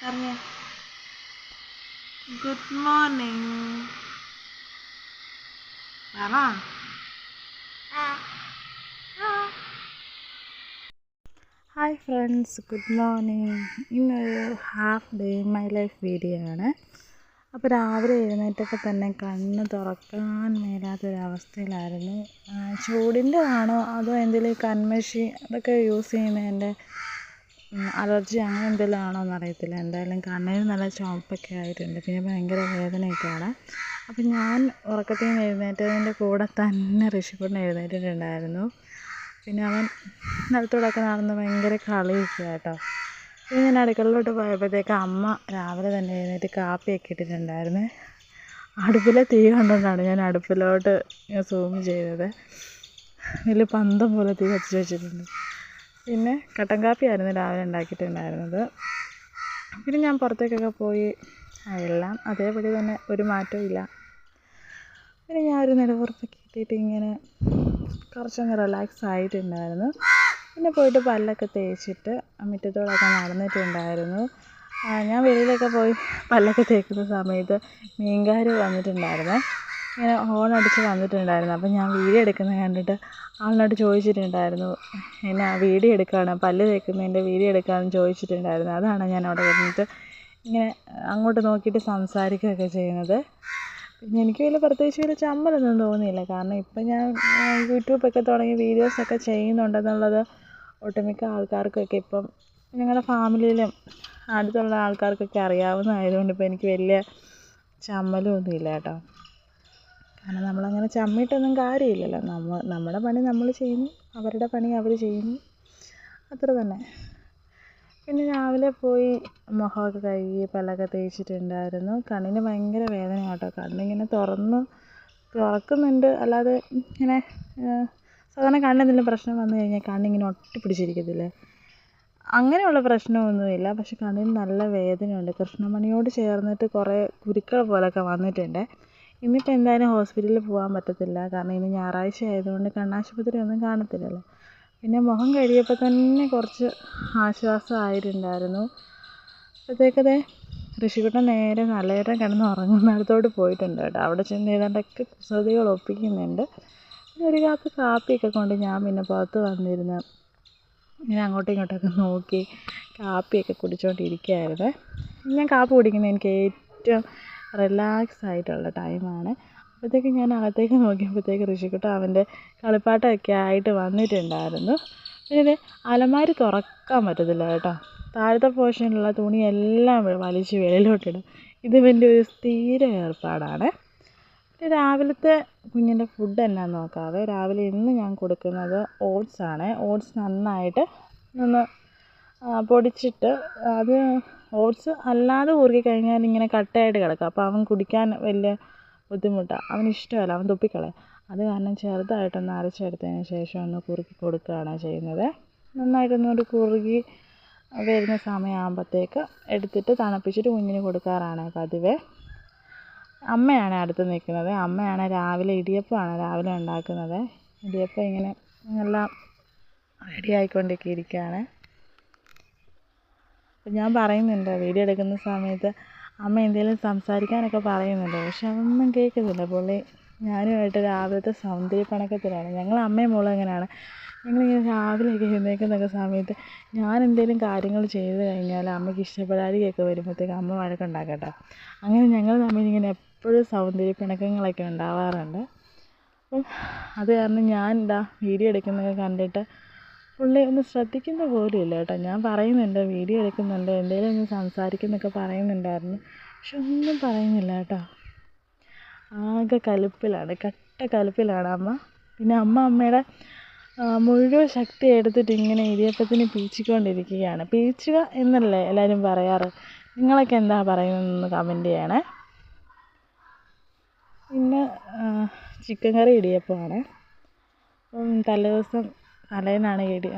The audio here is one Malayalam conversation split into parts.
പറഞ്ഞേ ഗുഡ് മോർണിംഗ് പറ ഹായ് ഫ്രണ്ട്സ് ഗുഡ് മോർണിംഗ് ഇന്നൊരു half day my life video ആണ്. അപ്പോൾ രാവിലെ എഴുന്നേറ്റപ്പോൾ തന്നെ കണ്ണ് തുറക്കാൻ മേലാത്തൊരവസ്ഥയിലായിരുന്നു ചൂടിന്റെ ആണോ അതോ എന്തെങ്കിലും കൺമഷി അതൊക്കെ യൂസ് ചെയ്യുന്നതിന്റെ അലർജി അങ്ങനെ എന്തെങ്കിലും ആണോ എന്നറിയത്തില്ല എന്തായാലും കണ്ണിന് നല്ല ചുവപ്പൊക്കെ ആയിട്ടുണ്ട്. പിന്നെ ഭയങ്കര വേദനയൊക്കെയാണ്. അപ്പം ഞാൻ ഉറക്കത്തിൽ നിന്ന് എഴുന്നേറ്റതിന്റെ കൂടെ തന്നെ ഋഷിക്കുട്ടൻ എഴുന്നേറ്റിട്ടുണ്ടായിരുന്നു. പിന്നെ അവൻ നിലത്തൂടെയൊക്കെ നടന്ന് ഭയങ്കര കളിയൊക്കെ കേട്ടോ പിന്നെ ഞാൻ അടുക്കളയിലോട്ട് പോയപ്പോഴത്തേക്ക് അമ്മ രാവിലെ തന്നെ എഴുന്നേറ്റ് കാപ്പിയൊക്കെ ഇട്ടിട്ടുണ്ടായിരുന്നു. അടുപ്പിലെ തീ കണ്ടുകൊണ്ടാണ് ഞാൻ അടുപ്പിലോട്ട് സൂം ചെയ്തത്. വലിയ പന്തം പോലെ തീ കത്തിച്ച് വെച്ചിട്ടുണ്ട്. പിന്നെ കട്ടൻ കാപ്പിയായിരുന്നു രാവിലെ ഉണ്ടാക്കിയിട്ടുണ്ടായിരുന്നത്. പിന്നെ ഞാൻ പുറത്തേക്കൊക്കെ പോയി എല്ലാം അതേപടി തന്നെ ഒരു മാറ്റവും ഇല്ല. പിന്നെ ഞാൻ ഒരു നിലവുറപ്പൊക്കെ കിട്ടിയിട്ട് ഇങ്ങനെ കുറച്ചൊന്ന് റിലാക്സ് ആയിട്ടുണ്ടായിരുന്നു. പിന്നെ പോയിട്ട് പല്ലൊക്കെ തേച്ചിട്ട് മുറ്റത്തോടൊക്കെ നടന്നിട്ടുണ്ടായിരുന്നു. ഞാൻ വെളിയിലൊക്കെ പോയി പല്ലൊക്കെ തേക്കുന്ന സമയത്ത് മീൻകാർ വന്നിട്ടുണ്ടായിരുന്നേ. ഇങ്ങനെ ഹോൺ അടിച്ച് വന്നിട്ടുണ്ടായിരുന്നു അപ്പം ഞാൻ വീഡിയോ എടുക്കുന്നത് കണ്ടിട്ട് ആളിനോട് ചോദിച്ചിട്ടുണ്ടായിരുന്നു എന്നെ വീഡിയോ എടുക്കുകയാണ്? പല്ല് തേക്കുന്നതിന്റെ വീഡിയോ എടുക്കാമെന്ന് ചോദിച്ചിട്ടുണ്ടായിരുന്നു. അതാണ് ഞാൻ അവിടെ ഇരുന്നിട്ട് ഇങ്ങനെ അങ്ങോട്ട് നോക്കിയിട്ട് സംസാരിക്കുകയൊക്കെ ചെയ്യുന്നത്. പിന്നെ എനിക്ക് വലിയ പ്രത്യേകിച്ച് വലിയ ചമ്മലൊന്നും തോന്നിയില്ല. കാരണം ഇപ്പം ഞാൻ യൂട്യൂബൊക്കെ തുടങ്ങി വീഡിയോസൊക്കെ ചെയ്യുന്നുണ്ടെന്നുള്ളത് ഒട്ടുമിക്ക ആൾക്കാർക്കൊക്കെ ഇപ്പം ഞങ്ങളുടെ ഫാമിലിയിലും അടുത്തുള്ള ആൾക്കാർക്കൊക്കെ അറിയാവുന്നതായതുകൊണ്ട് ഇപ്പം എനിക്ക് വലിയ ചമ്മലൊന്നും ഇല്ല കേട്ടോ. കാരണം നമ്മളങ്ങനെ ചമ്മിയിട്ടൊന്നും കാര്യമില്ലല്ലോ. നമ്മൾ നമ്മുടെ പണി നമ്മൾ ചെയ്യുന്നു. അവരുടെ പണി അവർ ചെയ്യുന്നു. അത്ര തന്നെ. പിന്നെ രാവിലെ പോയി മുഖമൊക്കെ കഴുകി പല്ലൊക്കെ തേച്ചിട്ടുണ്ടായിരുന്നു. കണ്ണിന് ഭയങ്കര വേദന കേട്ടോ. കണ്ണിങ്ങനെ തുറന്ന് തുറക്കുന്നുണ്ട്. അല്ലാതെ ഇങ്ങനെ സാധാരണ കണ്ണെന്തെങ്കിലും പ്രശ്നം വന്നു കഴിഞ്ഞാൽ കണ്ണിങ്ങനെ ഒട്ടിപ്പിടിച്ചിരിക്കത്തില്ലേ അങ്ങനെയുള്ള പ്രശ്നമൊന്നുമില്ല. പക്ഷെ കണ്ണിന് നല്ല വേദനയുണ്ട്. കൃഷ്ണമണിയോട് ചേർന്നിട്ട് കുറേ കുരുക്കൾ പോലെയൊക്കെ വന്നിട്ടുണ്ട്. ഇന്നിപ്പോൾ എന്തായാലും ഹോസ്പിറ്റലിൽ പോകാൻ പറ്റത്തില്ല. കാരണം ഇന്ന് ഞായറാഴ്ച ആയതുകൊണ്ട് കണ്ണാശുപത്രി ഒന്നും കാണത്തില്ലല്ലോ. പിന്നെ മുഖം കഴുകിയപ്പോൾ തന്നെ കുറച്ച് ആശ്വാസമായിട്ടുണ്ടായിരുന്നു അപ്പോഴത്തേക്കത് ഋഷിക്കുട്ടൻ നേരെ നല്ലേരം കിടന്ന് ഉറങ്ങുന്നിടത്തോട്ട് പോയിട്ടുണ്ട് കേട്ടോ. അവിടെ ചെന്ന് ഏതാണ്ടൊക്കെ കുസൃതികൾ ഒപ്പിക്കുന്നുണ്ട്. പിന്നെ ഒരു കാപ്പ് കാപ്പിയൊക്കെ കൊണ്ട് ഞാൻ പിന്നെ പുറത്ത് വന്നിരുന്നു ഞാൻ അങ്ങോട്ടും ഇങ്ങോട്ടൊക്കെ നോക്കി കാപ്പിയൊക്കെ കുടിച്ചുകൊണ്ടിരിക്കുകയായിരുന്നു ഞാൻ കാപ്പി കുടിക്കുന്നത് എനിക്ക് ഏറ്റവും റിലാക്സ് ആയിട്ടുള്ള ടൈമാണ് അപ്പോഴത്തേക്ക് ഞാൻ അകത്തേക്ക് നോക്കിയപ്പോഴത്തേക്ക് ഋഷിക്കുട്ട അവന്റെ കളിപ്പാട്ടമൊക്കെ ആയിട്ട് വന്നിട്ടുണ്ടായിരുന്നു. പിന്നെ അലമാരി തുറക്കാൻ പറ്റത്തില്ല കേട്ടോ. താഴത്തെ പോർഷനിലുള്ള തുണിയെല്ലാം വലിച്ച് വെളിയിലോട്ടിടും ഇത് വലിയ ഒരു സ്ഥിര ഏർപ്പാടാണ്. പിന്നെ രാവിലത്തെ കുഞ്ഞിന്റെ ഫുഡ് എന്നാന്ന് നോക്കാവേ? രാവിലെ ഇന്ന് ഞാൻ കൊടുക്കുന്നത് ഓട്സ് ആണ്. ഓട്സ് നന്നായിട്ട് ഒന്ന് പൊടിച്ചിട്ട് അത് ഓട്സ് അല്ലാതെ കുറുക്കി കഴിഞ്ഞാൽ ഇങ്ങനെ കട്ടയായിട്ട് കിടക്കും. അപ്പോൾ അവൻ കുടിക്കാൻ വലിയ ബുദ്ധിമുട്ടാണ് അവന് ഇഷ്ടമല്ല. അവൻ തുപ്പിക്കളയും. അത് കാരണം ചെറുതായിട്ടൊന്ന് അരച്ചെടുത്തതിന് ശേഷം ഒന്ന് കുറുക്കി കൊടുക്കുകയാണ് ചെയ്യുന്നത്. നന്നായിട്ടൊന്നൊരു കുറുകി വരുന്ന സമയമാകുമ്പോഴത്തേക്ക് എടുത്തിട്ട് തണുപ്പിച്ചിട്ട് കുഞ്ഞിന് കൊടുക്കാറാണ് പതിവ്. അമ്മയാണ് അടുത്ത് നിൽക്കുന്നത്. അമ്മയാണ് രാവിലെ ഇടിയപ്പമാണ് രാവിലെ ഉണ്ടാക്കുന്നത്. ഇടിയപ്പം ഇങ്ങനെ എല്ലാം റെഡി ആയിക്കൊണ്ടൊക്കെ ഇരിക്കുകയാണ് ഞാൻ പറയുന്നുണ്ട് വീഡിയോ എടുക്കുന്ന സമയത്ത് അമ്മ എന്തെങ്കിലും സംസാരിക്കാനൊക്കെ പറയുന്നുണ്ട്. പക്ഷെ അതൊന്നും കേൾക്കുന്നില്ല. പുള്ളി ഞാനുമായിട്ട് രാവിലത്തെ സൗന്ദര്യ പണക്കത്തിലാണ്. ഞങ്ങൾ അമ്മയും മോളും അങ്ങനെയാണ്. ഞങ്ങളിങ്ങനെ രാവിലെയൊക്കെ എഴുന്നേൽക്കുന്ന സമയത്ത് ഞാൻ എന്തെങ്കിലും കാര്യങ്ങൾ ചെയ്ത് കഴിഞ്ഞാൽ അമ്മയ്ക്ക് ഇഷ്ടപ്പെടാതെയൊക്കെ വരുമ്പോഴത്തേക്ക് അമ്മ വഴക്കുണ്ടാക്കും കേട്ടോ അങ്ങനെ ഞങ്ങൾ തമ്മിൽ ഇങ്ങനെ എപ്പോഴും സൗന്ദര്യ പിണക്കങ്ങളൊക്കെ ഉണ്ടാവാറുണ്ട്. അപ്പം അത് കാരണം ഞാൻ എന്താ വീഡിയോ എടുക്കുന്നതൊക്കെ കണ്ടിട്ട് പുള്ളി ഒന്ന് ശ്രദ്ധിക്കുന്ന പോലും ഇല്ല കേട്ടോ. ഞാൻ പറയുന്നുണ്ട് വീഡിയോ എടുക്കുന്നുണ്ട്. എന്തെങ്കിലും ഒന്ന് സംസാരിക്കുന്നൊക്കെ പറയുന്നുണ്ടായിരുന്നു. പക്ഷെ ഒന്നും പറയുന്നില്ല കേട്ടോ. ആകെ കലുപ്പിലാണ് കട്ട കലുപ്പിലാണ് അമ്മ. പിന്നെ അമ്മ അമ്മയുടെ മുഴുവൻ ശക്തി എടുത്തിട്ട് ഇങ്ങനെ ഇടിയപ്പത്തിന് പീച്ചിക്കൊണ്ടിരിക്കുകയാണ്. പീച്ചുക എന്നല്ലേ എല്ലാവരും പറയാറ്? നിങ്ങളൊക്കെ എന്താ പറയുന്നതെന്ന് കമന്റ് ചെയ്യണേ. പിന്നെ ചിക്കൻ കറി ഇടിയപ്പമാണ്. അപ്പം തലേദിവസം ഇടി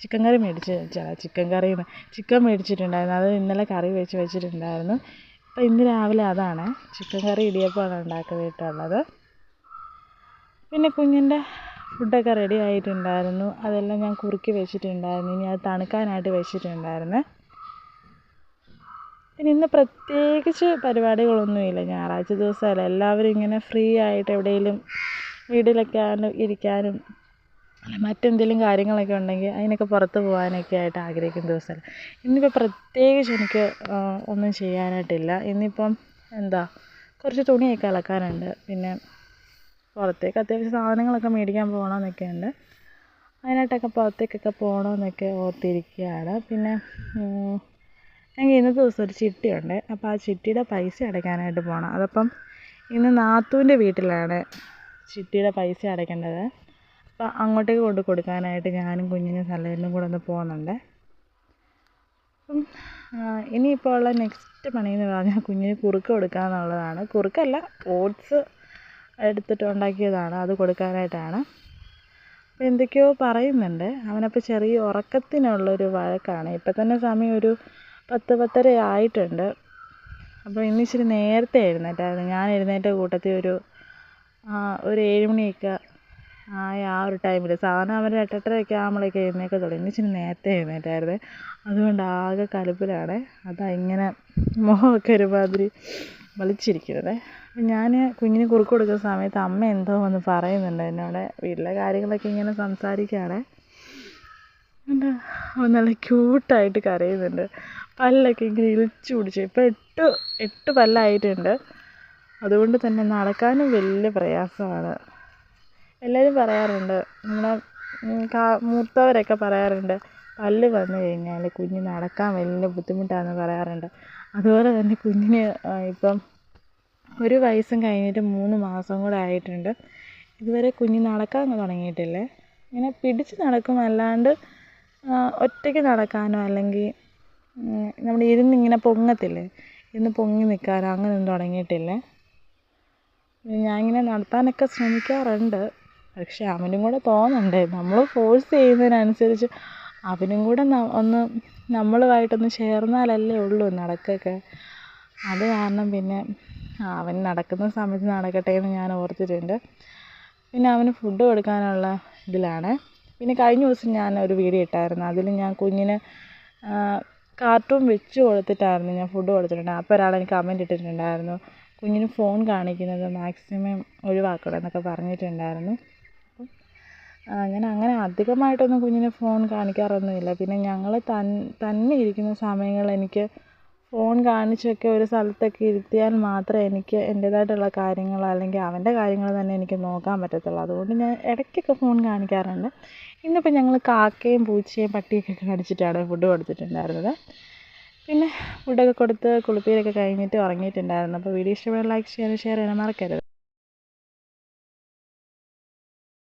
ചിക്കൻ കറി മേടിച്ച് ചിക്കൻ കറിന്ന്. ചിക്കൻ മേടിച്ചിട്ടുണ്ടായിരുന്നു. അത് ഇന്നലെ കറി വെച്ച് വെച്ചിട്ടുണ്ടായിരുന്നു. അപ്പോൾ ഇന്ന് രാവിലെ അതാണ്. ചിക്കൻ കറി ഇടിയപ്പമാണ് ഉണ്ടാക്കിയിട്ടുള്ളത് പിന്നെ കുഞ്ഞിന്റെ ഫുഡൊക്കെ റെഡി ആയിട്ടുണ്ടായിരുന്നു. അതെല്ലാം ഞാൻ കുറുക്കി വെച്ചിട്ടുണ്ടായിരുന്നു. ഇനി അത് തണുക്കാനായിട്ട് വെച്ചിട്ടുണ്ടായിരുന്നു. പിന്നെ ഇന്ന് പ്രത്യേകിച്ച് പരിപാടികളൊന്നുമില്ല. ഞായറാഴ്ച ദിവസമല്ലേ. എല്ലാവരും ഇങ്ങനെ ഫ്രീ ആയിട്ട് എവിടെയെങ്കിലും വീട്ടിലൊക്കെ ഇരിക്കാനും മറ്റെന്തെങ്കിലും കാര്യങ്ങളൊക്കെ ഉണ്ടെങ്കിൽ അതിനൊക്കെ പുറത്ത് പോകാനൊക്കെ ആയിട്ട് ആഗ്രഹിക്കുന്ന ദിവസമല്ലേ. ഇന്നിപ്പോൾ പ്രത്യേകിച്ച് എനിക്ക് ഒന്നും ചെയ്യാനായിട്ടില്ല. ഇന്നിപ്പം എന്താ കുറച്ച് തുണിയൊക്കെ അലക്കാനുണ്ട്. പിന്നെ പുറത്തേക്ക് അത്യാവശ്യം സാധനങ്ങളൊക്കെ മേടിക്കാൻ പോകണമെന്നൊക്കെ ഉണ്ട്. അതിനായിട്ടൊക്കെ പുറത്തേക്കൊക്കെ പോകണമെന്നൊക്കെ ഓർത്തിരിക്കുകയാണ്. പിന്നെ ഞങ്ങൾക്ക് ഇന്നത്തെ ദിവസം ഒരു ചിട്ടിയുണ്ട്. അപ്പോൾ ആ ചിട്ടിയുടെ പൈസ അടയ്ക്കാനായിട്ട് പോകണം. അതപ്പം ഇന്ന് നാത്തൂന്റെ വീട്ടിലാണ് ചിട്ടിയുടെ പൈസ അടയ്ക്കേണ്ടത്. അപ്പോൾ അങ്ങോട്ടേക്ക് കൊണ്ട് കൊടുക്കാനായിട്ട് ഞാനും കുഞ്ഞിനും സലേനും കൂടെ ഒന്ന് പോകുന്നുണ്ട് അപ്പം ഇനിയിപ്പോൾ ഉള്ള നെക്സ്റ്റ് പണി എന്ന് പറഞ്ഞാൽ കുഞ്ഞിന് കുറുക്ക് കൊടുക്കുക എന്നുള്ളതാണ് കുറുക്കല്ല ഓട്സ് എടുത്തിട്ട് ഉണ്ടാക്കിയതാണ്. അത് കൊടുക്കാനായിട്ടാണ്. അപ്പോൾ എന്തൊക്കെയോ പറയുന്നുണ്ട്. അവനപ്പോൾ ചെറിയ ഉറക്കത്തിനുള്ളൊരു വഴക്കാണ്. ഇപ്പം തന്നെ സമയം ഒരു പത്ത് പത്തര ആയിട്ടുണ്ട്. അപ്പോൾ ഇന്ന് ഇച്ചിരി നേരത്തെ എഴുന്നേറ്റായിരുന്നു. ഞാൻ എഴുന്നേറ്റ കൂട്ടത്തിൽ ഒരു ഒരു ഏഴ് മണിയൊക്കെ ആയ ആ ഒരു ടൈമിൽ സാധാരണ അവർ എട്ടെട്ടരയൊക്കെ ആകുമ്പോഴേക്ക് എഴുന്നേൽക്കത്തുള്ളൂ ഇന്ന് ഇച്ചിരി നേരത്തെ എഴുന്നേറ്റായിരുന്നേ. അതുകൊണ്ട് ആകെ കലപ്പിലാണ്. അതാ ഇങ്ങനെ മുഖമൊക്കെ ഒരുമാതിരി വലിച്ചിരിക്കുന്നത്. ഞാൻ കുഞ്ഞിന് കുറുക്ക് കൊടുക്കുന്ന സമയത്ത് അമ്മ എന്തോ വന്ന് പറയുന്നുണ്ട് എന്നോട്. വീട്ടിലെ കാര്യങ്ങളൊക്കെ ഇങ്ങനെ സംസാരിക്കുകയാണ് എന്താ? അവൻ നല്ല ക്യൂട്ടായിട്ട് കരയുന്നുണ്ട്. പല്ലൊക്കെ ഇങ്ങനെ ഇളിച്ചു പിടിച്ചു. ഇപ്പോൾ എട്ട് എട്ട് പല്ലായിട്ടുണ്ട്. അതുകൊണ്ട് തന്നെ നടക്കാനും വലിയ പ്രയാസമാണ്. എല്ലാവരും പറയാറുണ്ട്. നമ്മുടെ മൂത്തവരൊക്കെ പറയാറുണ്ട്. പല്ല് വന്നു കഴിഞ്ഞാൽ കുഞ്ഞ് നടക്കാൻ വലിയ ബുദ്ധിമുട്ടാണെന്ന് പറയാറുണ്ട്. അതുപോലെ തന്നെ കുഞ്ഞിന് ഇപ്പം ഒരു വയസ്സും കഴിഞ്ഞിട്ട് മൂന്ന് മാസം കൂടെ ആയിട്ടുണ്ട്. ഇതുവരെ കുഞ്ഞ് നടക്കാൻ തുടങ്ങിയിട്ടില്ല? ഇങ്ങനെ പിടിച്ച് നടക്കും അല്ലാണ്ട് ഒറ്റയ്ക്ക് നടക്കാനോ അല്ലെങ്കിൽ നമ്മൾ ഇരുന്നിങ്ങനെ പൊങ്ങത്തില്ലേ? ഇരുന്ന് പൊങ്ങി നിൽക്കാനോ അങ്ങനെയൊന്നും തുടങ്ങിയിട്ടില്ല? ഇങ്ങനെ നടത്താനൊക്കെ ശ്രമിക്കാറുണ്ട്. പക്ഷെ അവനും കൂടെ തോന്നണ്ടേ നമ്മൾ ഫോഴ്സ് ചെയ്യുന്നതിനനുസരിച്ച് അവനും കൂടെ ഒന്ന് നമ്മളുമായിട്ടൊന്ന് ചേർന്നാലല്ലേ ഉള്ളൂ നടക്കൊക്കെ. അത് കാരണം പിന്നെ അവൻ നടക്കുന്ന സമയത്ത് നടക്കട്ടെ എന്ന് ഞാൻ ഓർത്തിട്ടുണ്ട്. പിന്നെ അവന് ഫുഡ് കൊടുക്കാനുള്ള ഇതിലാണ്. പിന്നെ കഴിഞ്ഞ ദിവസം ഞാൻ ഒരു വീഡിയോ ഇട്ടായിരുന്നു. അതിൽ ഞാൻ കുഞ്ഞിന് കാർട്ടൂൺ വെച്ച് കൊടുത്തിട്ടായിരുന്നു ഞാൻ ഫുഡ് കൊടുത്തിട്ടുണ്ട്. അപ്പോൾ ഒരാൾ എനിക്ക് കമന്റ് ഇട്ടിട്ടുണ്ടായിരുന്നു. കുഞ്ഞിന് ഫോൺ കാണിക്കുന്നത് മാക്സിമം ഒഴിവാക്കണം എന്നൊക്കെ പറഞ്ഞിട്ടുണ്ടായിരുന്നു. ഞാൻ അങ്ങനെ അധികമായിട്ടൊന്നും കുഞ്ഞിനെ ഫോൺ കാണിക്കാറൊന്നുമില്ല. പിന്നെ ഞങ്ങൾ തൻ തന്നെ ഇരിക്കുന്ന സമയങ്ങളിൽ എനിക്ക് ഫോൺ കാണിച്ചൊക്കെ ഒരു സ്ഥലത്തൊക്കെ ഇരുത്തിയാൽ മാത്രമേ എനിക്ക് എന്റേതായിട്ടുള്ള കാര്യങ്ങൾ അല്ലെങ്കിൽ അവന്റെ കാര്യങ്ങൾ തന്നെ എനിക്ക് നോക്കാൻ പറ്റത്തുള്ളൂ. അതുകൊണ്ട് ഞാൻ ഇടയ്ക്കൊക്കെ ഫോൺ കാണിക്കാറുണ്ട്. ഇന്നിപ്പോൾ ഞങ്ങൾ കാക്കയും പൂച്ചയും പട്ടിയൊക്കെ കാണിച്ചിട്ടാണ് ഫുഡ് കൊടുത്തിട്ടുണ്ടായിരുന്നത്. പിന്നെ ഫുഡൊക്കെ കൊടുത്ത് കുളിപ്പീരൊക്കെ കഴിഞ്ഞിട്ട് ഉറങ്ങിയിട്ടുണ്ടായിരുന്നു. അപ്പോൾ വീഡിയോ ഇഷ്ടപ്പെട്ടാൽ ലൈക്ക് ചെയ്യാനും ഷെയർ ചെയ്യാനും മറക്കരുത്.